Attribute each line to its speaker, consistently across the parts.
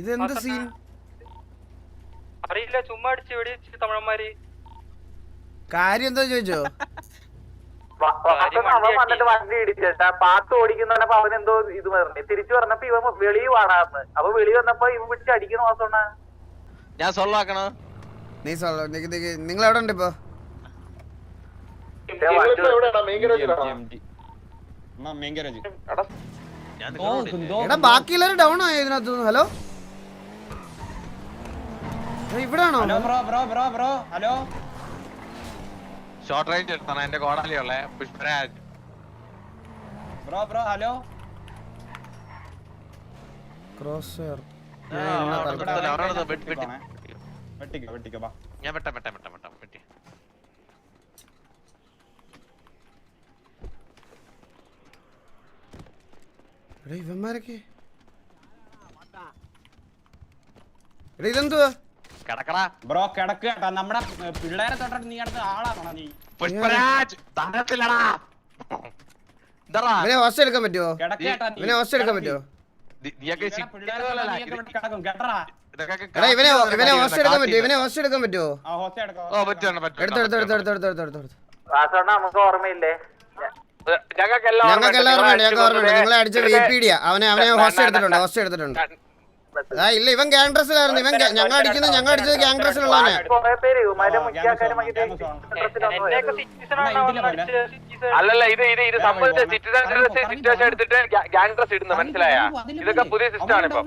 Speaker 1: ഇതെന്ത് സീൻ
Speaker 2: അറിയില്ല ചുമ്മാ അടിച്ച് വെടിച്ച് തമിഴന്മാര്.
Speaker 1: കാര്യം എന്താ ചോദിച്ചോ?
Speaker 3: അവൻ വന്നിട്ട് വണ്ടി ഇടിച്ചിട്ടാ പാത്ത് ഓടിക്കുന്നപ്പോ അവൻ എന്തോ ഇത് പറഞ്ഞു. തിരിച്ചു പറഞ്ഞപ്പോ ഇവൻ വെളി വാടാന്ന്. അപ്പൊ വെളി വന്നപ്പോ ഇവൻ വിളിച്ച് അടിക്കുന്ന മാസമാണ്
Speaker 4: ഞാൻ സോൾവാക്കണോ
Speaker 1: നീ നിങ്ങൾ എവിടെ ഉണ്ട് ഇപ്പൊ
Speaker 5: എവിടെയാണോ മെയിൻ ഗാരേജിലാണോ
Speaker 4: ഞാൻ നിങ്ങളോട് ഇല്ലേ?
Speaker 1: എടാ. ഡൗൺ ആയി ഇതിനകത്ത് hello ഇവിടാണോ
Speaker 6: bro bro bro bro hello
Speaker 4: short range എടുത്താണ്. എന്റെ കോടാലിയുള്ളേ Pushparaj bro bro hello cross.
Speaker 6: വെട്ടിക്കോ വെട്ടിക്കോ
Speaker 4: ഞാൻ വെട്ടാം വെട്ടാം വെട്ടാം വെട്ടാം വെട്ടി
Speaker 1: എടാ ഇവന്മാരൊക്കെ. എടാ ഇതെന്തുവാ?
Speaker 4: കിടക്കടാ.
Speaker 6: ബ്രോ കിടക്ക് കേട്ടാ. നമ്മുടെ പിള്ളേരെ തൊട്ടിട്ട് നീ അടുത്ത് ആളാണോ നീ?
Speaker 4: പുഷ്പരാജ് തരത്തിലടാ എന്താടാ
Speaker 1: ഇവനെ ഹോസ്റ്റൽ എടുക്കാൻ പറ്റുമോ
Speaker 6: കിടക്ക് കേട്ടാ നീ.
Speaker 1: ഇവനെ ഹോസ്റ്റൽ എടുക്കാൻ പറ്റുമോ
Speaker 4: നീ- നീയൊക്കെ
Speaker 6: ഇവിടെ
Speaker 4: സിറ്റി
Speaker 6: പിള്ളേരെ തൊട്ടിട്ട് നീയൊക്കെ ഇവിടെ കിടക്കും. കേട്ടടാ.
Speaker 4: ഇതൊക്കെ
Speaker 1: എടാ ഇവനെ ഇവനെ ഹോസ്റ്റൽ എടുക്കാൻ പറ്റുമോ
Speaker 4: കാത്തിരുന്ന്.
Speaker 1: ഇവനെ ഹോസ്റ്റൽ എടുക്കാൻ പറ്റുമോ
Speaker 6: ആ
Speaker 5: ഞങ്ങൾക്ക്
Speaker 1: എല്ലാവർക്കും ഉണ്ട് ഞങ്ങൾക്ക് അടിച്ച വിപിഡിയ അവനെ അവനെ ഹോസ്റ്റ് എടുത്തിട്ടുണ്ട് ഹോസ്റ്റ് എടുത്തിട്ടുണ്ട്. ആ ഇല്ല ഇവൻ ഗ്യാങ്ഡ്രസ്സിലായിരുന്നു ഇവൻ ഞങ്ങൾ അടിക്കുന്നത് ഞങ്ങൾ അടിച്ചത്
Speaker 2: ഗ്യാങ്ഡ്രസ്സിലുള്ളവനെ
Speaker 5: അല്ലല്ല ഇത് ഇത് ഇത് സംബന്ധിച്ച സിറ്റിസൺ സിറ്റുവേഷൻ എടുത്തിട്ട് ഗ്യാങ്ഡ്രസ് ഇടുന്നു മനസ്സിലായ? ഇതൊക്കെ പുതിയ സിസ്റ്റം ആണ് ഇപ്പം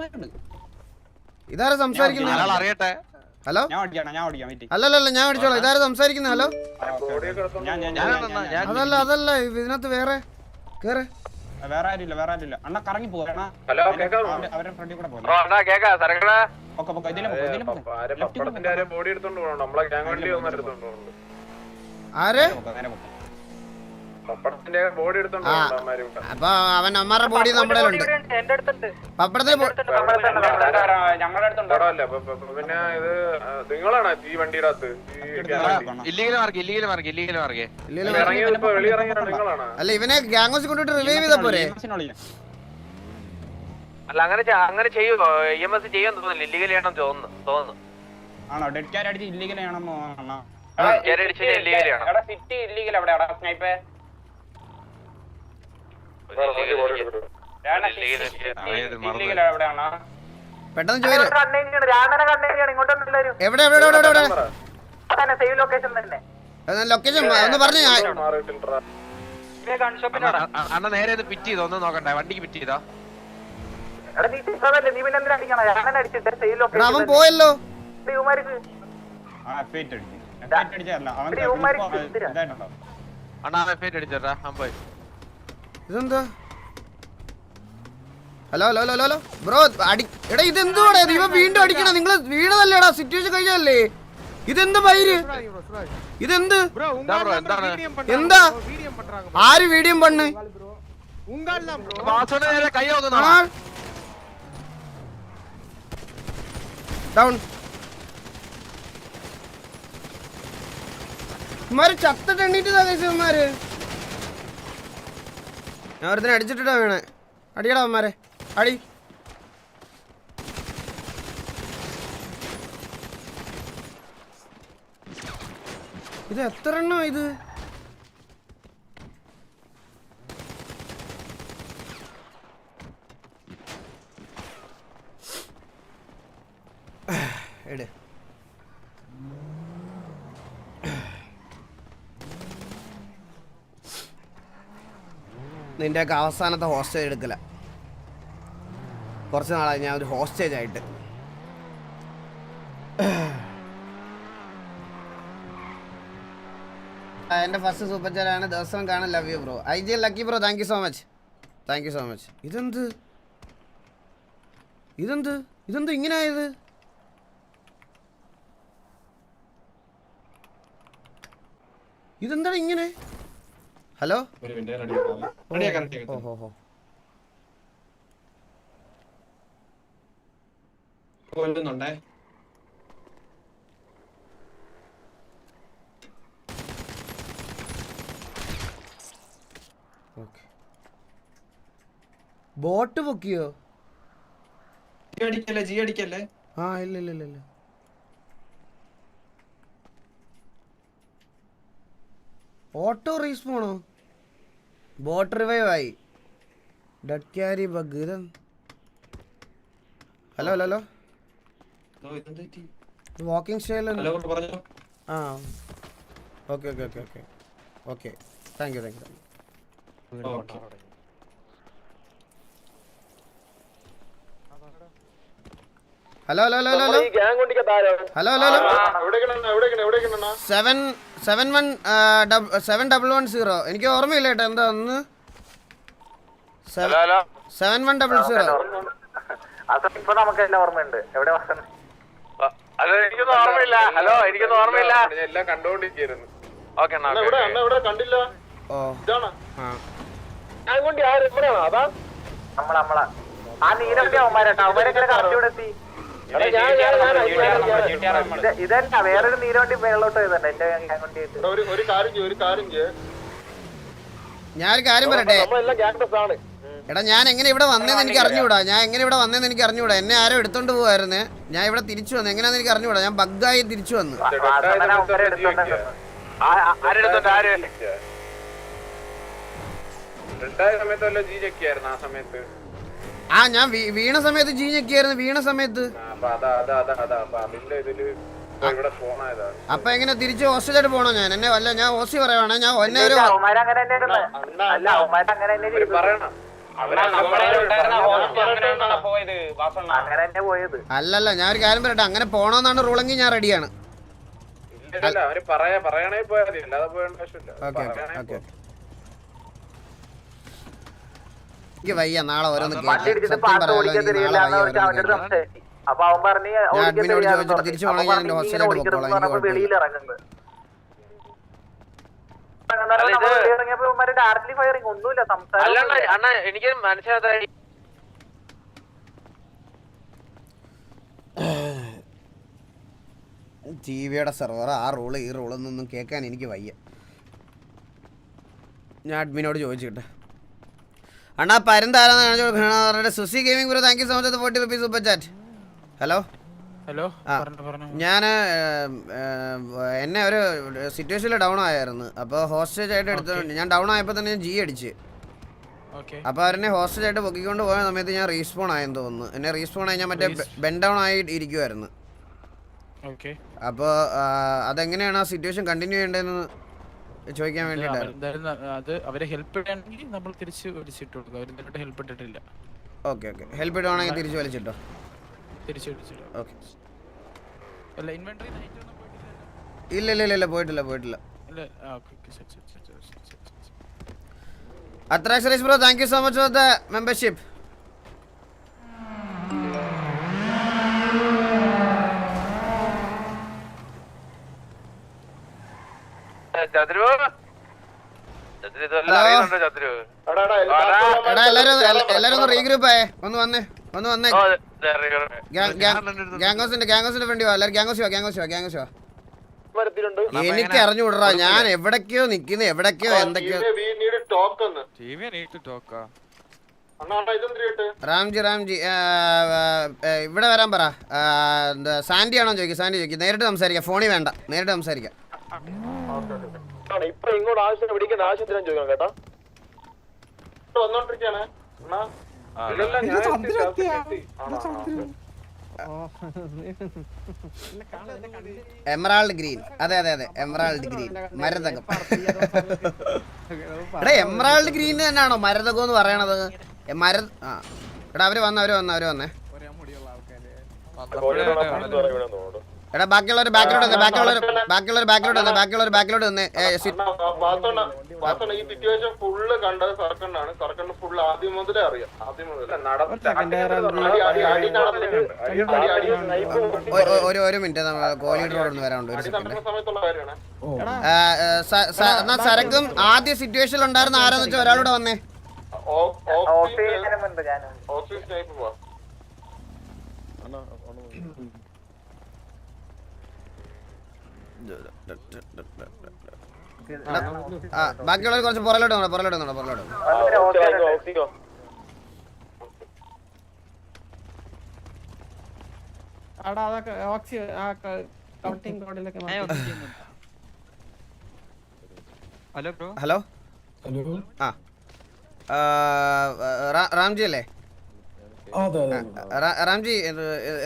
Speaker 1: ഇതാരാ സംസാരിക്കുന്നത്
Speaker 4: അറിയട്ടെ
Speaker 1: ഹലോ
Speaker 6: അല്ലല്ല ഞാൻ
Speaker 1: അടിച്ചോളാം ഇതാരും സംസാരിക്കുന്നത് ഹലോ അതല്ല അതല്ല ഇതിനകത്ത് വേറെ കേറ്.
Speaker 6: വേറെ ആരുമില്ല വേറെ ആരുമില്ല. അണ്ണ കറങ്ങി പോവാ
Speaker 5: ഹലോ
Speaker 6: ഫ്രണ്ടിൽ കൂടെ
Speaker 5: ആരെ
Speaker 1: അപ്പൊ അവൻ അമ്മാരുടെ ബോഡി നമ്മുടെ ഉണ്ട് പപ്പടത്തിന്
Speaker 5: പിന്നെ ഇത് ഈ
Speaker 1: അല്ല ഇവനെ ഗാംഗോസ് കൊണ്ടിട്ട് റിലീവ് ചെയ്ത പോരെ?
Speaker 5: അല്ല അങ്ങനെ അങ്ങനെ ചെയ്യുമോ ഇ എം എസ് ചെയ്യാൻ തോന്നുന്നില്ല. ഇല്ലീഗൽ ചെയ്യണം തോന്നുന്നു തോന്നുന്നു.
Speaker 6: ആണോ? ഡെഡ് ക്യാരടിച്ച് ഇല്ലീഗൽ
Speaker 5: ചെയ്യണം
Speaker 6: സിറ്റി ഇല്ലീഗൽ അവിടെ സ്നൈപ്പേ
Speaker 1: പെട്ടെന്ന്
Speaker 3: ചോദിക്കും.
Speaker 1: എവിടെ എവിടെ എവിടെ എവിടെ
Speaker 3: ലൊക്കേഷൻ
Speaker 1: ഒന്ന് പറഞ്ഞു
Speaker 4: അണ്ണ നേരെ പിറ്റ് ചെയ്തോ ഒന്ന് നോക്കണ്ട? വണ്ടിക്ക് പിറ്റ് ചെയ്തോ?
Speaker 1: അവൻ പോയല്ലോ.
Speaker 4: അണ്ണാ ഫേറ്റ് അടിച്ചേട്ടാ അവൻ പോയി.
Speaker 1: ഇതെന്താ? Hello hello hello hello bro അടി എടാ ഇതെന്തുവാടാ? ഇത്? ഇവ വീണ്ടും അടിക്കണം നിങ്ങൾ വീണതല്ലേടാ? സിറ്റുവേഷൻ കഴിഞ്ഞല്ലേ ഇതെന്ത് പൈര്? ഇതെന്ത്?
Speaker 4: എന്താ
Speaker 1: ആര് വീഡിയോ പണ്ണ് ഡൗൺ ഇമാര് ചത്തിട്ട് എണ്ണീറ്റതാ കഴിച്ചമാര് ഞാൻ ഒരുത്തിനെ അടിച്ചിട്ടാ വീണേ. അടിയടാ അമ്മമാരെ അടി. ഇത് എത്ര എണ്ണോ ഇത്? എട്. നിന്റെയൊക്കെ അവസാനത്തെ ഹോസ്റ്റേജ് എടുക്കില്ല കുറച്ച് നാളായി ഞാൻ ഒരു ഹോസ്റ്റേജ് ആയിട്ട്. എന്റെ ഫസ്റ്റ് സൂപ്പർ ചാനാണ് ദിവസം കാണാൻ love you bro I G lucky bro thank you so much thank you so much ഇതെന്ത്? ഇതെന്ത്? ഇതെന്ത് ഇങ്ങനെ ആയത്? ഇതെന്താണ് ഇങ്ങനെ? ഹലോ?
Speaker 7: കൊല്ലുന്നുണ്ടേ?
Speaker 1: ബോട്ട് പൊക്കിയോ?
Speaker 7: അടിക്കല്ലേ ജി അടിക്കല്ലേ?
Speaker 1: ആ ഇല്ല ഇല്ല ഇല്ല ഇല്ല. ഓട്ടോ റീസ്പോണോ? ബോട്ട് റിവൈവ് ആയി. ഡെഡ് ക്യാരി ബഗ് ഇത്
Speaker 7: hello
Speaker 1: hello hello?
Speaker 7: Walking style
Speaker 1: ആ. Okay okay okay okay okay
Speaker 7: thank
Speaker 1: you thank you hello hello hello hello
Speaker 8: hello hello hello
Speaker 1: seven seven one seven double one zero എനിക്ക് ഓർമ്മയില്ല കേട്ടോ എന്താ ഒന്ന് seven one double zero
Speaker 3: അത് ഇപ്പൊ നമുക്ക് എല്ലാം ഓർമ്മയുണ്ട് എവിടെ
Speaker 9: എനിക്കൊന്നും ഓർമ്മയില്ല. ഹലോ എനിക്കൊന്നും ഓർമ്മയില്ല.
Speaker 8: ഞാൻ എല്ലാം കണ്ടോണ്ടിരിക്കുന്നു
Speaker 9: ഓക്കെ
Speaker 8: കണ്ടില്ല?
Speaker 3: നമ്മള നമ്മളാ. ആ നീരൊക്കെ അവന്മാരട്ടോ. കറക്റ്റ് ഇവിടെ എത്തി.
Speaker 8: എടാ, ഞാൻ ഞാൻ ഞാൻ
Speaker 3: ഇത് ഇതല്ല വേറൊരു നീരോണ്ടി മേളോട്ട് എന്റെ
Speaker 8: ഒരു ഒരു കാര്യം ഒരു
Speaker 1: ഞാനൊരു കാര്യം പറയട്ടെ?
Speaker 8: നമ്മളെല്ലാം ഗ്യാങ്ടസ് ആണ്.
Speaker 1: എടാ ഞാൻ എങ്ങനെ ഇവിടെ വന്നേന്ന് എനിക്ക് അറിഞ്ഞുകൂടാ ഞാൻ എങ്ങനെ ഇവിടെ വന്നേന്ന് എനിക്ക് അറിഞ്ഞുകൂടാ എന്നെ ആരോ എടുത്തോണ്ട് പോവായിരുന്നു. ഞാൻ ഇവിടെ തിരിച്ചു വന്നു. എങ്ങനെയാന്ന് എനിക്ക് അറിഞ്ഞുകൂടാ ഞാൻ ബഗ്ഗായി തിരിച്ചു വന്നു.
Speaker 8: രണ്ടായ സമയത്ത്. ആ
Speaker 1: ഞാൻ വീണ സമയത്ത് ജി ഞെക്കിയായിരുന്നു വീണ സമയത്ത്.
Speaker 8: അപ്പൊ
Speaker 1: എങ്ങനെ തിരിച്ച് ഹോസ്റ്റലായിട്ട് പോണോ ഞാൻ? എന്നെ വല്ല ഞാൻ ഹോസ്റ്റി പറയുവാണ് ഞാൻ എന്നെ ഒരു
Speaker 3: അല്ല
Speaker 1: അല്ലല്ല ഞാൻ ഒരു കാര്യം പറയട്ടെ അങ്ങനെ പോണോന്നാണ് റൂളെങ്കിൽ ഞാൻ റെഡിയാണ് ഓക്കെ ഇല്ല
Speaker 3: അവന്റെ അടുത്ത്
Speaker 1: കേൾക്കാം
Speaker 3: സംസാരിച്ചു അപ്പൊ അവൻ പറഞ്ഞ്
Speaker 1: എനിക്ക്
Speaker 3: ഡയറക്ട്ലി ഫയറിങ് ഒന്നുമില്ല
Speaker 9: അല്ല അണ്ണാ,
Speaker 3: സംസാരം
Speaker 9: എനിക്ക് മനസ്സിലായി
Speaker 1: ടി വിയുടെ സെർവർ ആ റൂൾ ഈ റൂൾ എന്നൊന്നും കേൾക്കാൻ എനിക്ക് വയ്യ. ഞാൻ അഡ്മിനോട് ചോദിച്ചിട്ട്. അണ്ണാ പരം പരന്താരാന്ന് സുസി gaming bro thank you so much forty rupees
Speaker 10: super
Speaker 1: chat
Speaker 10: hello hello
Speaker 1: ഞാൻ എന്നെ ഒരു സിറ്റുവേഷനിൽ ഡൗൺ ആയിരുന്നു അപ്പോൾ ഹോസ്റ്റേജ് ആയിട്ട് എടുത്തിട്ടുണ്ട് ഞാൻ ഡൗൺ ആയപ്പോൾ തന്നെ ഞാൻ ജി അടിച്ച്.
Speaker 10: ഓക്കെ
Speaker 1: അപ്പോൾ അവരെന്നെ ഹോസ്റ്റേജ് ആയിട്ട് പൊക്കിക്കൊണ്ട് പോയ സമയത്ത് ഞാൻ റീസ്പോൺ ആയെന്ന് തോന്നുന്നു. എന്നെ റീസ്പോൺ ആയി ഞാൻ മറ്റേ ബെൻ ഡൗൺ ആയി ഇരിക്കുമായിരുന്നു
Speaker 10: ഓക്കെ
Speaker 1: അപ്പോൾ അതെങ്ങനെയാണ് ആ സിറ്റുവേഷൻ കണ്ടിന്യൂ ചെയ്യേണ്ടതെന്ന് ചോദിക്കാൻ
Speaker 10: എന്തായാലും അത് അവരെ ഹെൽപ്പ് നമ്മൾ തിരിച്ച് കൊടുക്കും അവർ എന്നിട്ട് ഹെൽപ്പ് ഇട്ടിട്ടില്ല.
Speaker 1: Okay okay. ഹെൽപ്പ് ഇടുവാണെങ്കിൽ തിരിച്ച് വലിച്ചിട്ടോ?
Speaker 10: തിരിച്ച് വിളിച്ചിട്ട്
Speaker 1: ഓക്കെ.
Speaker 10: അല്ല ഇൻവെന്ററി നൈറ്റ് ഒന്നും പോയിട്ടില്ല
Speaker 1: ഇല്ല ഇല്ല ഇല്ല പോയിട്ടില്ല പോയിട്ടില്ല.
Speaker 10: ഇല്ല ആ ഓക്കെ ഓക്കെ ശരി ശരി ശരി ശരി ശരി ശരി. ശരി
Speaker 1: bro thank
Speaker 9: you so much
Speaker 1: for
Speaker 9: the membership
Speaker 8: എടാ
Speaker 1: എല്ലാരും റീഗ്രൂപ്പ് ആയേ. ഒന്ന് വന്നേ ഒന്ന് വന്നേ.
Speaker 9: ഓ, ദേ അറിയണം.
Speaker 1: ഗാംഗോസിന്റെ ഗാംഗോസിന്റെ ഫ്രണ്ടി വാ. എല്ലാരും ഗാംഗോസ് വാ ഗാംഗോസ് വാ ഗാംഗോസ് വാ.
Speaker 8: വരുത്തിയിട്ടുണ്ട്.
Speaker 1: എനിക്ക് അറിഞ്ഞുവിടറാ ഞാൻ എവിടൊക്കെയോ നിക്കുന്നു എവിടൊക്കെയോ എന്തൊക്കെയോ? റാംജി റാംജി ഇവിടെ വരാൻ പറ. സാന്റി സാൻഡി ആണോ ചോദിക്കും സാൻഡി ചോദിക്കും. നേരിട്ട് സംസാരിക്കാം ഫോണിൽ വേണ്ട. നേരിട്ട് സംസാരിക്കാം.
Speaker 8: ആണ്, ഇപ്പൊ ഇങ്ങോട്ട് ആവശ്യത്തിന് വിളിക്കുന്ന ആവശ്യത്തിന് ചോദിക്കണം കേട്ടോ. വന്നോണ്ടിരിക്കാണ്.
Speaker 1: Emerald green. അതെ അതെ അതെ. Emerald green. മരതകം. എടാ എമറാൾഡ് ഗ്രീൻ തന്നെയാണോ മരതകം എന്ന് പറയണത്? മര ആ. എടാ അവർ വന്ന അവർ വന്ന അവർ വന്നേ. എടാ ബാക്കിയുള്ളവർ ബാക്കിലോട്ട് തന്നെ ബാക്കിയുള്ളവർ ബാക്കിയുള്ളവർ ബാക്കിലോട്ട് തന്നെ ബാക്കിയുള്ളവർ ബാക്കിലോട്ട്
Speaker 8: തന്നെ ഈ സിറ്റുവേഷൻ ഫുള്ള് കണ്ടത് സർക്കണ്ണാണ്. സർക്കണ്ണ ഫുള്ള് ആദ്യം മുതലേ അറിയാം. ആദ്യം മുതലേ
Speaker 1: ഒരു ഒരു മിനിറ്റ് നമ്മൾ കോഹ്ലിയോട് ഒന്ന് വരാനുണ്ട് ഒരു സെക്കൻഡ് എന്നാ സരക്കും ആദ്യ സിറ്റുവേഷനിൽ ഉണ്ടായിരുന്ന ആരാന്ന് വെച്ചാൽ ഒരാളൂടെ വന്നേ.
Speaker 3: ഓഫീസ്
Speaker 8: ഓക്സിജൻ സ്നൈപ്പ് പോവാ.
Speaker 1: ബാക്കിയുള്ളവർ കുറച്ച്
Speaker 11: പുറകിലോട്ട് പോകണം പുറകിലോട്ട് പോകണം പുറകിലോട്ട്
Speaker 2: ഹലോ
Speaker 1: ഹലോ? ആ റാംജി അല്ലേ? റാംജി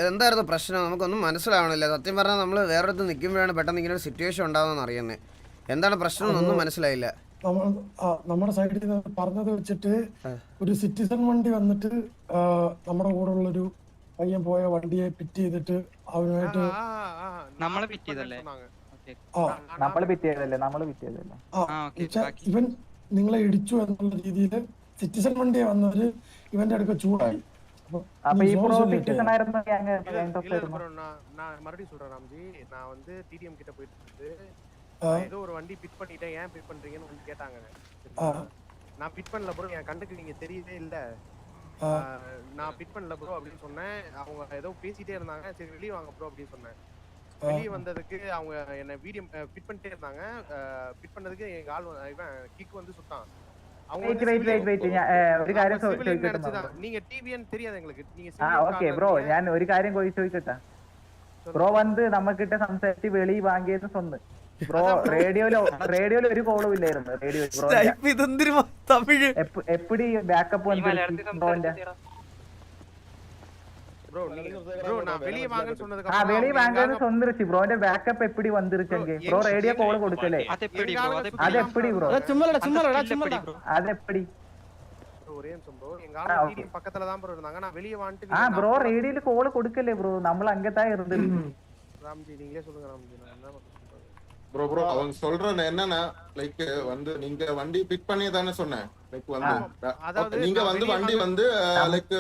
Speaker 1: എന്തായിരുന്നു പ്രശ്നം? നമുക്കൊന്നും മനസ്സിലാവണില്ല. സത്യം പറഞ്ഞാൽ നമ്മൾ വേറൊരിടത്ത് നിൽക്കുമ്പോഴാണ് പെട്ടെന്ന് ഇങ്ങനെ ഒരു സിറ്റുവേഷൻ ഉണ്ടാവുമെന്ന് അറിയുന്നത് എന്താണ് പ്രശ്നം ഒന്നും മനസ്സിലായില്ല.
Speaker 12: നമ്മൾ നമ്മുടെ സൈഡിൽ നിന്ന് പറഞ്ഞത് വെച്ചിട്ട് ഒരു സിറ്റിസൺ വണ്ടി വന്നിട്ട് നമ്മുടെ കൂടെ ഉള്ളൊരു പയ്യൻ പോയ വണ്ടിയെ പിറ്റ് ചെയ്തിട്ട് അവനുമായിട്ട്
Speaker 2: നമ്മളെ പിറ്റ് ചെയ്തല്ലേ
Speaker 3: നമ്മൾ പിറ്റ് ചെയ്തല്ലേ നമ്മൾ പിറ്റ് ചെയ്തല്ലേ
Speaker 12: ഇവൻ നിങ്ങളെ ഇടിച്ചു എന്നുള്ള രീതിയിൽ സിറ്റിസൺ വണ്ടിയെ വന്നവര് ഇവന്റെ അടുക്ക ചൂടായി.
Speaker 3: அப்ப இப்போ
Speaker 8: நான் மறுபடியும் சொல்றேன் ராம்ஜி. நான் வந்து டிடிஎம் கிட்ட போயிட்டு ஏதோ ஒரு வண்டி பிட் பண்ணிட்டேன் ஏன் பிட் பண்றீங்கன்னு வந்து கேட்டாங்க. நான் பிட் பண்ணல ப்ரோ என் கண்டுக்கு நீங்க தெரியவே இல்ல. நான் பிட் பண்ணல ப்ரோ அப்படின்னு சொன்னேன். அவங்க ஏதோ பேசிட்டே இருந்தாங்க சரி வெளியே வாங்க ப்ரோ அப்படின்னு சொன்னேன். வெளியே வந்ததுக்கு அவங்க என்ன வீடியோ பிட் பண்ணிட்டே இருந்தாங்க. பிட் பண்ணதுக்கு எங்க ஆள் இவன் கிக் வந்து
Speaker 3: சுத்தான் வெயிட் ഒരു കാര്യം
Speaker 8: ബ്രോ
Speaker 3: ഞാൻ ഒരു കാര്യം ചോദിച്ചോട്ടെ ബ്രോ വന്ന് നമ്മക്കിട്ട സംസാരിച്ച് വെളി വാങ്ങിയത് സ്വന്ന്. ബ്രോ റേഡിയോയിലോ റേഡിയോയിൽ ഒരു കോളും ഇല്ലായിരുന്നു.
Speaker 1: Radio bro
Speaker 3: Tamil. ബാക്കപ്പ് വന്നിട്ടുണ്ട്
Speaker 8: ப்ரோ ப்ரோ வெளிய வாங்கன்னு சொன்னதுக்கு
Speaker 3: அப்புறம் வெளிய வாங்கன்னு சொன்னிருச்சு ப்ரோ அந்த பேக்கப் எப்படி வந்திருச்சங்க
Speaker 2: ப்ரோ ரேடியோ
Speaker 3: கால் கொடுக்கல
Speaker 11: அது எப்படி ப்ரோ எப்படி
Speaker 3: ப்ரோ
Speaker 8: சும்மாடா சும்மாடா சும்மாடா அது
Speaker 3: எப்படி
Speaker 8: ഒരേ
Speaker 3: നിമിഷം
Speaker 8: ബ്രോ എങ്കാളും പക്കത്തിലെ താൻ ബ്രോ അങ്ങനെ വലിയ വാണ്ടിട്ട്
Speaker 3: ആ ബ്രോ റേഡിയോയിൽ കോൾ കൊടുക്കല്ലേ ബ്രോ നമ്മൾ
Speaker 8: അംഗത്തായി ഇരുന്നു രാംജി ഇംഗ്ലീഷ് സൊല്ലുക
Speaker 9: ப்ரோ ப்ரோ அவங்க சொல்றது என்னன்னா லைக் வந்து நீங்க வண்டி பிக் பண்ணி தானே சொன்னேன். லைக் வந்து நீங்க வந்து வண்டி வந்து லைக்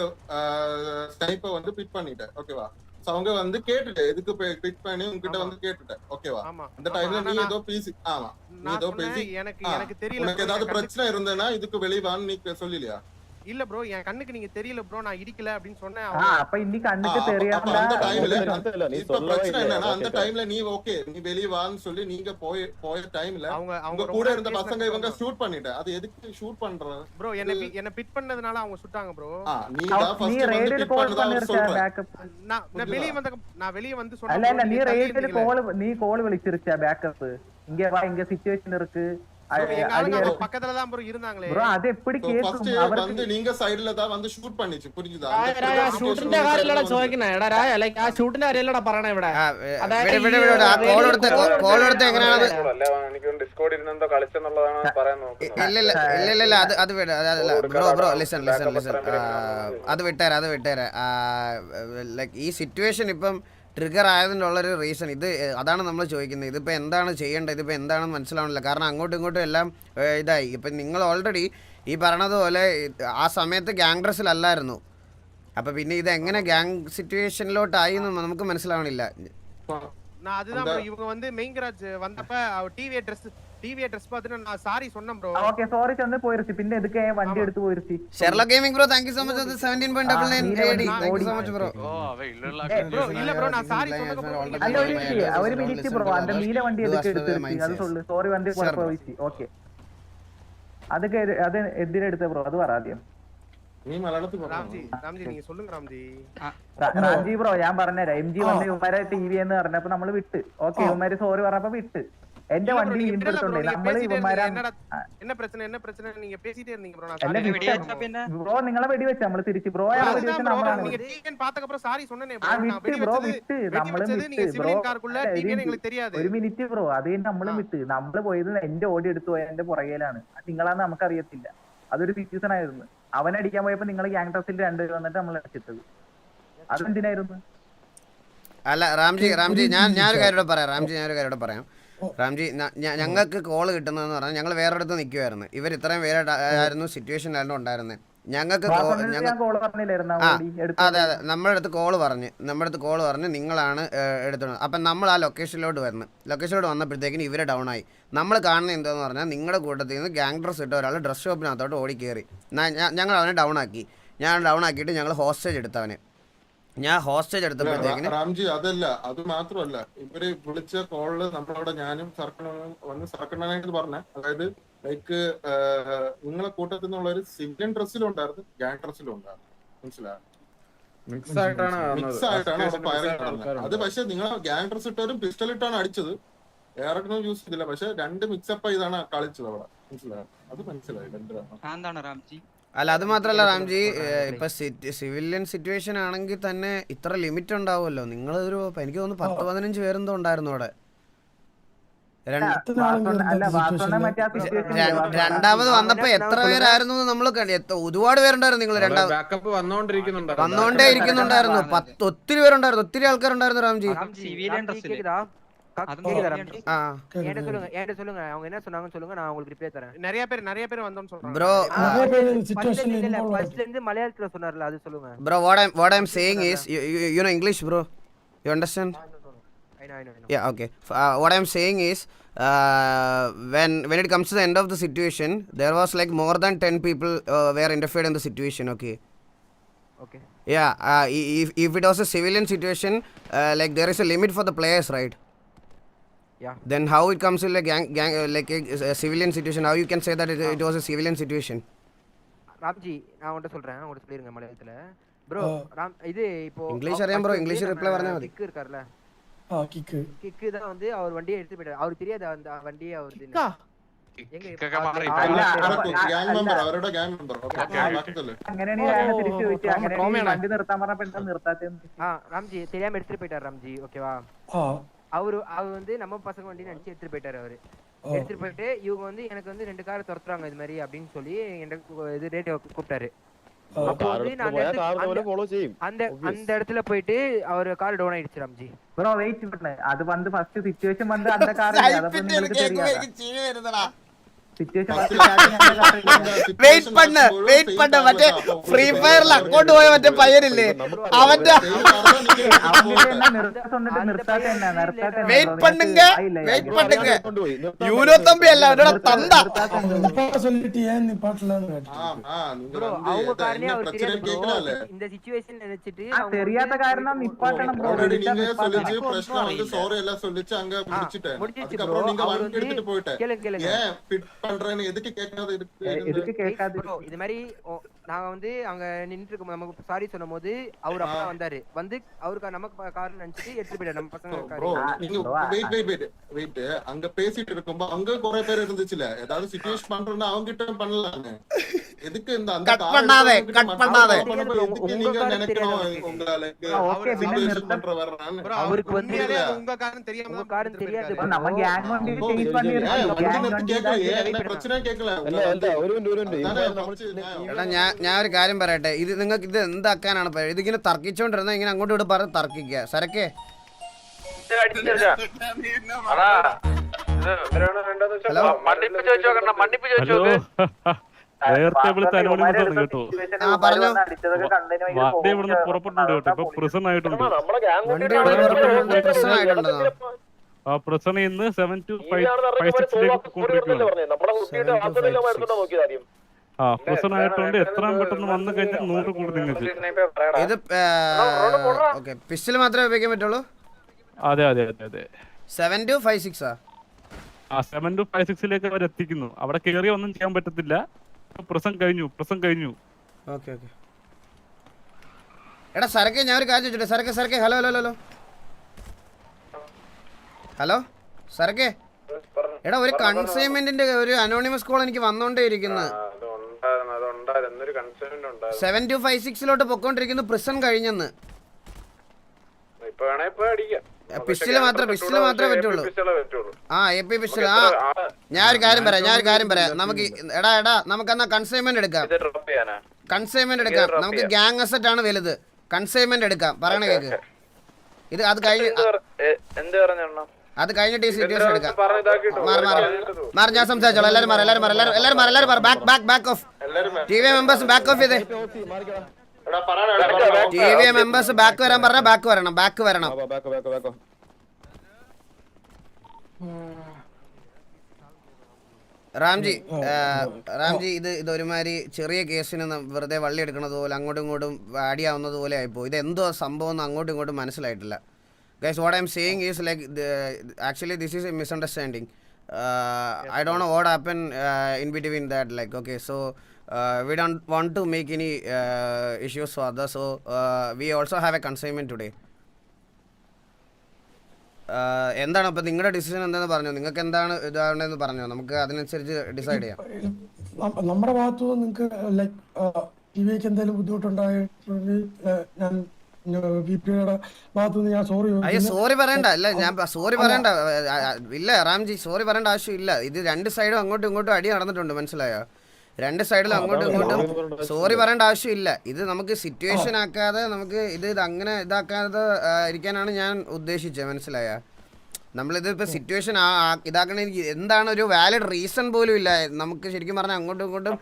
Speaker 9: ஸ்னைப்பை வந்து பிக் பண்ணிட்டேன். ஓகேவா சோ அவங்க வந்து கேட்டுட்டு எதுக்கு பிக் பண்ணி உங்ககிட்ட. வந்து கேட்டுட்டேன்? ஓகேவா அந்த டைம்ல நீ ஏதோ பேசி ஆமா. நீ ஏதோ பேசி
Speaker 8: எனக்கு எனக்கு தெரியல
Speaker 9: உனக்கு ஏதாவது பிரச்சனை இருந்ததுன்னா இதுக்கு வெளிவான்னு நீ சொல்லலையா
Speaker 8: இல்ல ப்ரோ என் கண்ணுக்கு நீங்க தெரியல ப்ரோ நான் இடிக்கல அப்படின்னு சொன்னேன்.
Speaker 9: அப்ப இன்னைக்கு
Speaker 3: அன்னைக்கு தெரியாம
Speaker 9: அந்த டைம்ல இப்ப பிரச்சனை அந்த டைம்ல நீ ஓகே நீ வெளிய வான்னு சொல்லி நீங்க போய் போய டைம்ல
Speaker 8: அவங்க அவங்க
Speaker 9: கூட இருந்த பசங்க இவங்க ஷூட் பண்ணிட்ட. அது எதுக்கு ஷூட் பண்றேன்
Speaker 8: ப்ரோ என்ன என்ன பிட் பண்ணதுனால அவங்க சுட்டாங்க ப்ரோ
Speaker 9: நீ தான் ஃபர்ஸ்ட் வந்து
Speaker 3: பிட்
Speaker 9: பண்ணதா
Speaker 8: நான் வெளிய வந்த நான் வெளிய வந்து சொன்னேன் இல்ல இல்ல
Speaker 3: நீ
Speaker 8: ரேடியல்
Speaker 3: கோல் நீ கோல் விளிச்சிருச்சா பேக்கப் இங்க வா இங்க சிச்சுவேஷன் இருக்கு.
Speaker 8: Bro, எங்க ஆளுங்க
Speaker 3: அடி
Speaker 8: அவங்க பக்கத்துல தான் ப்ரோ இருந்தாங்களே
Speaker 3: ப்ரோ அது எப்படி
Speaker 9: ஃபர்ஸ்ட்
Speaker 3: கேக்கும் அவருக்கு
Speaker 9: வந்து நீங்க சைடுல தான் வந்து ஷூட் பண்ணிச்சு புரிஞ்சுதா
Speaker 11: രായ, രായ, ആ ഷൂട്ടിന്റെ കാര്യമല്ലടാ ചോദിക്കണേ എടാ രായ ലൈക്ക് ആ ഷൂട്ടിന്റെ കാര്യമല്ലടാ പറയണേ ഇവിടെ
Speaker 1: ആ,
Speaker 11: അതായത്
Speaker 1: വിട്, വിട്,
Speaker 11: ഈ
Speaker 1: വിട്, വിട്. ആ
Speaker 11: radio
Speaker 1: കോൾ എടുത്ത്
Speaker 11: call
Speaker 1: കോൾ എടുത്ത് എങ്ങനെയാണത്
Speaker 9: എനിക്ക് ഡിസ്കോഡിൽ ഇരുന്നെന്തോ കളിച്ചെന്നുള്ളതാണ് പറയാൻ നോക്കുന്നത്
Speaker 1: ഇല്ല ഇല്ല ഇല്ല ഇല്ല ഇല്ല അത് അത് വിട് അതല്ല bro bro listen listen listen അത് വിട്ടേരാ അത് വിട്ടേരാ ലൈക്ക് ഈ സിറ്റുവേഷൻ ഇപ്പം ട്രിഗർ ആയതിനുള്ളൊരു റീസൺ ഇത് ഏഹ്, അതാണ് നമ്മൾ ചോദിക്കുന്നത് ഇതിപ്പോൾ എന്താണ് ചെയ്യേണ്ടത് ഇതിപ്പോൾ എന്താണെന്ന് മനസ്സിലാവണില്ല കാരണം അങ്ങോട്ടും ഇങ്ങോട്ടും എല്ലാം ഏഹ്, ഇതായി ഇപ്പം നിങ്ങൾ ഓൾറെഡി ഈ പറഞ്ഞതുപോലെ ഇത് ആ സമയത്ത് ഗ്യാങ് ഡ്രസ്സിലല്ലായിരുന്നു അപ്പം പിന്നെ ഇത് എങ്ങനെ ഗ്യാങ് സിറ്റുവേഷനിലോട്ടായി എന്ന് നമുക്ക് മനസ്സിലാവണില്ല
Speaker 8: நான் அதுதான் ப்ரோ இவங்க வந்து மெயின் கராஜ் வந்தப்ப டிவி ட்ரெஸ் டிவி ட்ரெஸ் பார்த்துட்டு நான் சாரி சொன்னேன் ப்ரோ
Speaker 3: ഓക്കെ സോറി ചെന്ന് പോയിരുത്തി പിന്നെ എതുക്കെ വണ്ടി എടുത്ത് പോയിരുത്തി
Speaker 1: ഷെർലോ gaming bro thank you so much seventeen point double nine
Speaker 3: ആ, നീല
Speaker 1: താങ്ക് യു
Speaker 3: വണ്ടി
Speaker 1: സോ മച്ച് ബ്രോ
Speaker 8: ப்ரோ இல்ல ப்ரோ நான் சாரி சொன்னதுக்கு அப்புறம்
Speaker 3: അല്ല ഒരു മിനിറ്റ് ഒരു മിനിറ്റ് ബ്രോ അന്റെ നീല വണ്ടി എതുക്കെ എടുത്തിരുത്തി അത് സൊല്ലു സോറി വണ്ടി കുഴപ്പമില്ല ഓക്കെ അതൊക്കെ എത്- അത് എന്തിനെടുത്ത ബ്രോ അത് പറ ആദ്യം
Speaker 9: നീ മലയാളത്തിൽ
Speaker 8: ராம்ஜி
Speaker 9: പറഞ്ഞു
Speaker 8: ராம்ஜி நீங்க சொல்லுங்க ராம்ஜி
Speaker 3: ra- രാജീവ് ബ്രോ ഞാൻ പറഞ്ഞുതരാം എം ജി വന്ന് ഇവന്മാരെ ടി വി എന്ന് പറഞ്ഞപ്പോ നമ്മള് വിട്ട് ഓക്കെ ഇവന്മാര് സോറി പറഞ്ഞപ്പോ വിട്ട് എന്റെ
Speaker 8: இல்ல bro,
Speaker 3: വണ്ടി
Speaker 8: நீங்க
Speaker 3: വീണ്ടും
Speaker 8: விடல bro,
Speaker 3: എടുത്തോണ്ടേ
Speaker 8: நீங்க
Speaker 3: നമ്മള്
Speaker 8: பேசிட்டே
Speaker 3: ഇവന്മാരെ
Speaker 8: இருந்தீங்க. என்னடா என்ன பிரச்சனை என்ன பிரச்சனை நீங்க பேசிட்டே இருந்தீங்க ப்ரோ நான்
Speaker 3: അല്ല
Speaker 8: sorry
Speaker 3: വിട്ട്
Speaker 8: சொல்லிட்டேன்.
Speaker 3: ബ്രോ നിങ്ങളെ വെടി വെച്ച നമ്മള് തിരിച്ച് ബ്രോ വെടി
Speaker 8: அதுதான்
Speaker 3: വെച്ച
Speaker 8: bro,
Speaker 3: നമ്മളാണ്
Speaker 8: நீங்க டிவிஎன் பார்த்ததுக்கு அப்புறம் சாரி சொன்னேனே
Speaker 3: ആ
Speaker 8: bro நான்
Speaker 3: വിട്ട്
Speaker 8: வெடி
Speaker 3: ബ്രോ
Speaker 8: வச்சது
Speaker 3: വിട്ട്
Speaker 8: வெடி
Speaker 3: നമ്മളും
Speaker 8: வச்சது நீங்க
Speaker 3: വിട്ട് ബ്രോ
Speaker 8: சிவிலியன் காருக்குள்ள டிவிஎன் எங்களுக்கு தெரியாது
Speaker 3: ഒരു മിനിറ്റ് ബ്രോ അത് കഴിഞ്ഞ് നമ്മളും
Speaker 8: ആ.
Speaker 3: വിട്ട് നമ്മള് പോയത് എന്റെ ഓടി എടുത്തു പോയ എന്റെ പുറകേലാണ് അത് നിങ്ങളാന്ന് നമുക്കറിയത്തില്ല അതൊരു സിറ്റുവേഷൻ ആയിരുന്നു അവൻ അടിക്കാൻ പോയപ്പോ നിങ്ങൾ ഗ്യാങ് ഡ്രസ്സിൽ രണ്ടുപേര് വന്നിട്ട് നമ്മൾ അടിച്ചിട്ടത് അതെന്തിനായിരുന്നു
Speaker 1: അല്ല റാംജി റാംജി ഞാൻ ഞാനൊരു കാര്യം കൂടെ പറയാം റാംജി ഞാനൊരു കാര്യം കൂടെ പറയാം റാംജി ഞങ്ങൾക്ക് കോൾ കിട്ടുന്നതെന്ന് പറഞ്ഞാൽ ഞങ്ങൾ വേറെ അടുത്ത് നിൽക്കുമായിരുന്നു ഇവർ ഇത്രയും വേറെ ആയിരുന്നു സിറ്റുവേഷനിലായിരുന്നു ഉണ്ടായിരുന്നത് ഞങ്ങൾക്ക് അതെ അതെ. നമ്മുടെ അടുത്ത് കോൾ പറഞ്ഞ്. നമ്മുടെ അടുത്ത് കോൾ പറഞ്ഞ് നിങ്ങളാണ് എടുത്തത് അപ്പം നമ്മൾ ആ ലൊക്കേഷനിലോട്ട് വരുന്നത് ലൊക്കേഷനിലോട്ട് വന്നപ്പോഴത്തേക്കിനും ഇവരെ ഡൗൺ ആയി. നമ്മൾ കാണുന്ന എന്താന്ന് പറഞ്ഞാൽ നിങ്ങളുടെ കൂട്ടത്തിൽ നിന്ന് ഗാങ് ഡ്രസ് ഇട്ട ഒരാൾ ഡ്രസ് ഷോപ്പിനകത്തോട്ട് ഓടി കയറി ഞങ്ങൾ അവനെ ഡൗൺ ആക്കി. ഞാൻ ഡൗൺ ആക്കിയിട്ട് ഞങ്ങൾ ഹോസ്റ്റേജ് എടുത്തവനെ ഞാൻ ഹോസ്റ്റേജ് എടുത്തപ്പോഴത്തേക്കിന്
Speaker 9: റാംജി അതല്ല അത് മാത്രമല്ല. ഇവർ വിളിച്ച കോളിൽ നമ്മളവിടെ ഞാനും സർക്കണ വന്ന് സർക്കണായിട്ട് പറഞ്ഞ അതായത് ലൈക്ക് നിങ്ങളെ കൂട്ടത്തിൽ നിന്നുള്ള ഒരു സിവിലിയൻ ഡ്രസ്സിലും ഉണ്ടായിരുന്നു ഗ്യാങ് ഡ്രസ്സിലും ഉണ്ടായിരുന്നു. മനസ്സിലായോ?
Speaker 8: മിക്സ് ആയിട്ടാണ്
Speaker 9: മിക്സ് ആയിട്ടാണ് അവിടെ ഫയറിംഗ് നടന്നത്. അത് പക്ഷെ നിങ്ങൾ ഗ്യാങ് ഡ്രസ് ഇട്ടവരും പിസ്റ്റൽ ഇട്ടാണ് അടിച്ചത് എയറൊന്നും യൂസ് ചെയ്തില്ല. പക്ഷെ രണ്ട് മിക്സപ്പ് ചെയ്താണ് കളിച്ചത് അവിടെ. മനസ്സിലായോ? അത് മനസ്സിലായി രണ്ടു
Speaker 2: എന്താണ് റാംജി?
Speaker 1: അല്ല അത് മാത്രല്ല റാംജി ഇപ്പൊ സിവിലിയൻ സിറ്റുവേഷൻ ആണെങ്കിൽ തന്നെ ഇത്ര ലിമിറ്റ് ഉണ്ടാവുമല്ലോ. നിങ്ങൾ ഒരു എനിക്ക് തോന്നുന്നു പത്ത് പതിനഞ്ച് പേരെന്തോ ഉണ്ടായിരുന്നു അവിടെ. രണ്ടാമത് വന്നപ്പോ എത്ര പേരായിരുന്നു നമ്മൾ ഒരുപാട് പേരുണ്ടായിരുന്നു നിങ്ങൾ രണ്ടാമത്. വന്നോണ്ടേ ഇരിക്കുന്നുണ്ടായിരുന്നു പത്ത് ഒത്തിരി പേരുണ്ടായിരുന്നു ഒത്തിരി ആൾക്കാരുണ്ടായിരുന്നു രാംജി
Speaker 11: நிறைய பேர் நிறைய பேர் வந்தோம்னு சொல்றாங்க
Speaker 1: ப்ரோ
Speaker 13: ஃபர்ஸ்ட்ல இருந்து மலையாளத்துல சொன்னார்ல அது சொல்லுங்க
Speaker 1: bro what I what I am saying is
Speaker 13: you know English bro you understand
Speaker 1: yeah okay uh, what i'm saying is uh, when when it comes to the end of the situation there was like more than 10 people uh, were interfered in the situation okay
Speaker 13: okay
Speaker 1: yeah uh, if, if it was a civilian situation uh, like there is a limit for the players right
Speaker 13: Yeah.
Speaker 1: Then how it comes to like gang, gang uh, like a, a civilian situation? How you can say that it, it was a civilian situation?
Speaker 13: Ramji நான் உன்கிட்ட சொல்றேன் உன்கிட்ட சொல்லிருங்க மலையாளத்துல. Bro Ram இது இப்போ
Speaker 1: English அறியாம bro English reply வரணும்
Speaker 13: கிக் இருக்கார்ல
Speaker 12: ஆ கிக்கு
Speaker 13: கிக் தான் வந்து அவர் வண்டியை எடுத்து போயிட்டார். அவருக்கு தெரியாது அந்த வண்டியை அவர்
Speaker 11: கிக்கா
Speaker 13: ராம்ஜி தெரியாம எடுத்துட்டு போயிட்டாரு ராம்ஜி. ஓகேவா அவரு அவர் வந்து நம்ம பசங்க வண்டி நினைச்சு எடுத்துட்டு போயிட்டாரு அவரு. எடுத்துட்டு போயிட்டு இவங்க வந்து எனக்கு வந்து ரெண்டு காரை துரத்துறாங்க இது மாதிரி அப்படின்னு சொல்லி இது ரேடியோ கூப்பிட்டாரு. அப்போ வந்து நான் அந்த இடத்துல போயிட்டு அவரு கார் டவுன் ஆயிடுச்சு ரம்ஜி.
Speaker 3: வெயிட் பண்ணு அது வந்து ஃபர்ஸ்ட் சிச்சுவேஷன் வந்து அந்த கார்
Speaker 1: വെയിറ്റ് പണ്ണ് വെയിറ്റ് പണ്ണ് മറ്റേ ഫ്രീ ഫയറിൽ അക്കൗണ്ട് പോയ മറ്റേ പയ്യനില്ലേ? അവന്റെ വെയിറ്റ്
Speaker 12: പണ്ണുങ്ക വെയിറ്റ് പണ്ണുങ്ക യൂരോ
Speaker 13: തമ്പി അല്ല അവരുടെ തന്ത தெரியாத
Speaker 3: காரணம் நிப்பாட்டணும்
Speaker 9: பிரச்சனை வந்து சாரி எல்லாம் அதுக்கப்புறம் நீங்க எடுத்துட்டு பண்றேன்னு எதுக்கு கேட்காத இருக்கு
Speaker 3: எதுக்கு கேட்காது
Speaker 13: இது மாதிரி நாங்க வந்து அங்க நின்னுட்டு இருக்கும் நமக்கு சாரி சொன்னும் போது அவர் அப்பா வந்தாரு. வந்து அவருக்கு நமக்கு கார் நினைச்சிட்டு எடுத்துட்டு போயிட்டாரு நம்ம பசங்க
Speaker 9: நீங்க வெயிட் வெயிட் வெயிட் வெயிட் அங்க பேசிட்டு இருக்கும்போது அங்க குறை பேர் இருந்துச்சுல. ஏதாவது சிச்சுவேஷன் பண்றேன்னா அவங்க கிட்ட பண்ணலாம்னு எதுக்கு இந்த அந்த
Speaker 1: Cut
Speaker 9: car
Speaker 1: பண்ணாதே,
Speaker 9: எடுத்தவங்க கிட்ட
Speaker 1: cut
Speaker 9: மட்டும்
Speaker 1: பண்ணாதே.
Speaker 9: பண்ணும்போது எதுக்கு
Speaker 13: உங்க
Speaker 9: நீங்க
Speaker 13: car
Speaker 9: நினைக்கணும்
Speaker 13: தெரியாது
Speaker 9: உங்களால
Speaker 3: ஆ, okay, பின்ன
Speaker 9: situation
Speaker 3: நிறுத்த-
Speaker 9: பண்ற வர்றான்னு
Speaker 13: அவருக்கு வந்து
Speaker 9: புரியல.
Speaker 11: உங்க காரணம் தெரியாம
Speaker 13: உங்க
Speaker 11: தான்
Speaker 13: காரணம்
Speaker 11: எடுத்துட்டு
Speaker 13: தெரியாது
Speaker 11: போயிருக்காரு.
Speaker 3: நம்ம கேங் வண்டி
Speaker 9: அப்போ
Speaker 3: சேஞ்ச்
Speaker 9: ஏன்
Speaker 3: பண்ணிருக்கோம்
Speaker 9: வண்டி
Speaker 3: கேங்
Speaker 9: நிறுத்தி
Speaker 3: வண்டி
Speaker 9: கேட்கல
Speaker 13: தான்
Speaker 9: ஏன்
Speaker 13: wait
Speaker 9: என்ன பிரச்சனை கேட்கல
Speaker 1: എടാ ഞാൻ ഞാൻ ഒരു കാര്യം പറയട്ടെ ഇത് നിങ്ങൾക്ക് ഇത് എന്താക്കാനാണ് പ- ഇതിങ്ങനെ തർക്കിച്ചോണ്ടിരുന്ന ഇങ്ങനെ അങ്ങോട്ടും ഇങ്ങോട്ട് പറഞ്ഞ് തർക്കിക്കുക സരക്കേ ഹലോ
Speaker 8: മണ്ണിപ്പിച്ച് വെച്ച് നോക്കണ്ട മണ്ണിപ്പിച്ച് വെച്ച് നോക്ക്
Speaker 14: വിളിച്ച് അനുമാനിച്ചു കേട്ടോ ഇവിടുന്ന് പുറപ്പെട്ടുണ്ട് കേട്ടോ ഇപ്പൊ പ്രസന്റ് ആയിട്ടുണ്ട്. ആ പ്രസന്റ് ഇന്ന് സെവൻ ടു ഫൈവ് ഫൈവ് സിക്സിലേക്ക് കൊണ്ടിരിക്കുകയാണ്
Speaker 8: നമ്മളെ കുട്ടിയുടെ വാസനയില്ല മരുന്നുണ്ടോ നോക്കിയത്
Speaker 14: ആ പ്രസന്റ് ആയിട്ടുണ്ട് എത്രയും പെട്ടെന്ന് വന്നു കഴിഞ്ഞാൽ നൂറ് കൂടി നിങ്ങൾക്ക്
Speaker 1: ഇത് ഓക്കെ പിസ്റ്റൽ മാത്രമേ ഉപയോഗിക്കാൻ പറ്റുള്ളൂ?
Speaker 14: അതെ അതെ അതെ അതെ.
Speaker 1: സെവൻ ടു ഫൈവ് സിക്സാ
Speaker 14: ആ? സെവൻ ടു ഫൈവ് സിക്സിലേക്ക് അവർ എത്തിക്കുന്നു അവിടെ കേറി ഒന്നും ചെയ്യാൻ പറ്റത്തില്ല. പ്രസം കഴിഞ്ഞു പ്രസം കഴിഞ്ഞു.
Speaker 1: Okay okay. എടാ സരക്കെ ഞാൻ ഒരു കാര്യം ചോദിച്ചോട്ടെ സരക്കെ സരക്കെ ഹലോ ഹലോ ഹലോ ഹലോ? സരക്കെ? എടാ ഒരു കൺസൈൻമെന്റിന്റെ ഒരു അനോണിമസ് കോൾ എനിക്ക് വന്നോണ്ടേ ഇരിക്കുന്നു.
Speaker 8: അതുണ്ടായിരുന്നു അതുണ്ടായിരുന്നു. എന്നൊരു കൺസേൺ ഉണ്ടായിരുന്നു.
Speaker 1: സെവൻ ടു ഫൈവ് സിക്സിലോട്ട് പൊക്കോണ്ടിരിക്കുന്നു പ്രിസൺ കഴിഞ്ഞെന്ന്.
Speaker 8: ഇപ്പൊ വേണേ ഇപ്പൊ അടിക്കാം
Speaker 1: പിസ്റ്റൽ മാത്രം പിസ്റ്റൽ മാത്രമേ പറ്റുള്ളൂ. ആ എ പി പിസ്റ്റൽ ആ. ഞാൻ ഒരു കാര്യം പറയാം ഞാൻ ഒരു കാര്യം പറയാം. നമുക്ക് എടാ എടാ നമുക്ക് എന്നാ കൺസൈൻമെന്റ് എടുക്കാം കൺസൈൻമെന്റ് എടുക്കാം. നമുക്ക് ഗ്യാങ് അസറ്റ് ആണ് വലുത്. കൺസൈൻമെന്റ് എടുക്കാം. പറയണ കേക്ക്. ഇത് അത് കഴിഞ്ഞ് അത് കഴിഞ്ഞിട്ട് ഈ സിറ്റുവേഷൻ എടുക്കാം. മാറി മാറി. മാറി ഞാൻ സംസാരിച്ചോളാം. എല്ലാരും മാറി എല്ലാരും മാറി എല്ലാരും എല്ലാരും മാറി. എല്ലാരും മാറി back back back
Speaker 8: off
Speaker 1: T V members back off ചെയ്തേ. ടി വി മെമ്പേഴ്സ് ബാക്ക് വരാൻ പറഞ്ഞ ബാക്ക് വരണം ബാക്ക് വരണം. റാംജി റാംജി ഇത് ഇത് ഒരുമാതിരി ചെറിയ കേസിന് വെറുതെ വള്ളി എടുക്കുന്നത് പോലെ അങ്ങോട്ടും ഇങ്ങോട്ടും ആടിയാവുന്നത് പോലെ ആയിപ്പോ ഇത് എന്തോ സംഭവം എന്ന് അങ്ങോട്ടും ഇങ്ങോട്ടും മനസ്സിലായിട്ടില്ല. Guys what I am saying is like actually this is a misunderstanding I don't know what happen in between that like okay so we don't want to make any uh, issues further so uh, we also have a consignment today. Uh, എന്താണ്? അപ്പൊ നിങ്ങളുടെ decision എന്താണെന്ന് പറഞ്ഞു? നിങ്ങൾക്ക് എന്താണ് ഇതാണെന്ന് പറഞ്ഞു? നമുക്ക് അതിനനുസരിച്ച് ഡിസൈഡ് ചെയ്യാം.
Speaker 12: നമ്മുടെ ഭാഗത്തു നിങ്ങൾക്ക് ലൈക്ക് ടിവിക്ക് എന്തെങ്കിലും ബുദ്ധിമുട്ടുണ്ടായിട്ടുണ്ടെങ്കിൽ ഞാൻ
Speaker 1: അയ്യോ സോറി പറയണ്ട. അല്ല ഞാൻ സോറി പറയണ്ട. ഇല്ല റാംജി സോറി പറയേണ്ട ആവശ്യമില്ല. ഇത് രണ്ട് സൈഡും അങ്ങോട്ടും ഇങ്ങോട്ടും അടി നടന്നിട്ടുണ്ട് മനസ്സിലായോ? രണ്ട് സൈഡിലും അങ്ങോട്ടും ഇങ്ങോട്ടും. സോറി പറയേണ്ട ആവശ്യമില്ല. ഇത് നമുക്ക് സിറ്റുവേഷൻ ആക്കാതെ നമുക്ക് ഇത് ഇത് അങ്ങനെ ഇതാക്കാതെ ഇരിക്കാനാണ് ഞാൻ ഉദ്ദേശിച്ചത്. മനസ്സിലായ? നമ്മളിത് ഇപ്പൊ സിറ്റുവേഷൻ ഇതാക്കണ എന്താണ് ഒരു വാലിഡ് റീസൺ പോലും ഇല്ല. നമുക്ക് ശരിക്കും പറഞ്ഞാൽ അങ്ങോട്ടും ഇങ്ങോട്ടും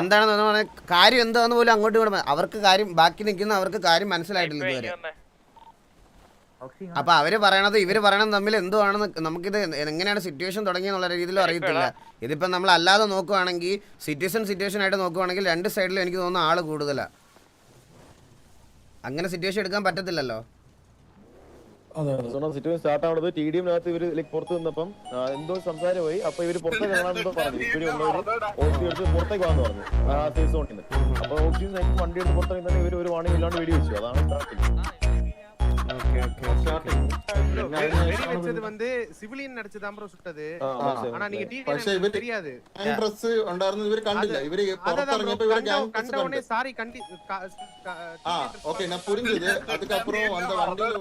Speaker 1: എന്താണെന്ന് പറഞ്ഞാൽ കാര്യം എന്താണെന്ന് പോലും അങ്ങോട്ടും ഇങ്ങോട്ടും അവർക്ക് കാര്യം ബാക്കി നിൽക്കുന്ന അവർക്ക് കാര്യം മനസ്സിലായിട്ടില്ല ഇതുവരെ. അപ്പൊ അവർ പറയണത് ഇവർ പറയണത് തമ്മിൽ എന്തോ ആണെന്ന് നമുക്കിത് എങ്ങനെയാണ് സിറ്റുവേഷൻ തുടങ്ങിയെന്നുള്ള രീതിയിലും അറിയത്തില്ല. ഇതിപ്പോ നമ്മൾ അല്ലാതെ നോക്കുവാണെങ്കിൽ സിറ്റിസൺ സിറ്റുവേഷൻ ആയിട്ട് നോക്കുവാണെങ്കിൽ രണ്ട് സൈഡിലും എനിക്ക് തോന്നുന്ന ആൾ കൂടുതലാ. അങ്ങനെ സിറ്റുവേഷൻ എടുക്കാൻ പറ്റത്തില്ലല്ലോ.
Speaker 15: സിറ്റുവേഷൻ സ്റ്റാർട്ട് ആവുന്നത്. ടി ഇവർ പുറത്ത് നിന്നപ്പം എന്തോ സംസാരമായി അപ്പൊ ഇവർ പുറത്തേക്ക് പറഞ്ഞു. ഇവിടെ ഉള്ളവര് ഓക്സി എടുത്ത് പുറത്തേക്ക് വന്നു പറഞ്ഞു. ആ സേഫ് സോണിൽ നിന്ന് അപ്പൊ ഓക്സിജൻ വണ്ടി എടുത്ത് പുറത്തേക്ക് തന്നെ ഇവർ ഒരു വാണിംഗ് ഇല്ലാണ്ട് വെടി വെച്ചു. അതാണ്
Speaker 8: வெடி வெச்சது வந்து சிவிலியன் நடிச்சது ப்ரோ சுட்டது ஆனா நீங்க டிடி தெரியாது
Speaker 9: ட்ரெஸ் ഉണ്ടായിരുന്നു ഇവര് കണ്ടില്ല ഇവര് പുറത്തിറങ്ങിയപ്പോ ഇവര് ഗാങ്
Speaker 8: സാരി
Speaker 9: കണ്ടി ഓക്കെ ഞാൻ പുരിഞ്ഞത് അതുക്കപ്പുറം വന്ന വണ്ടിയിൽ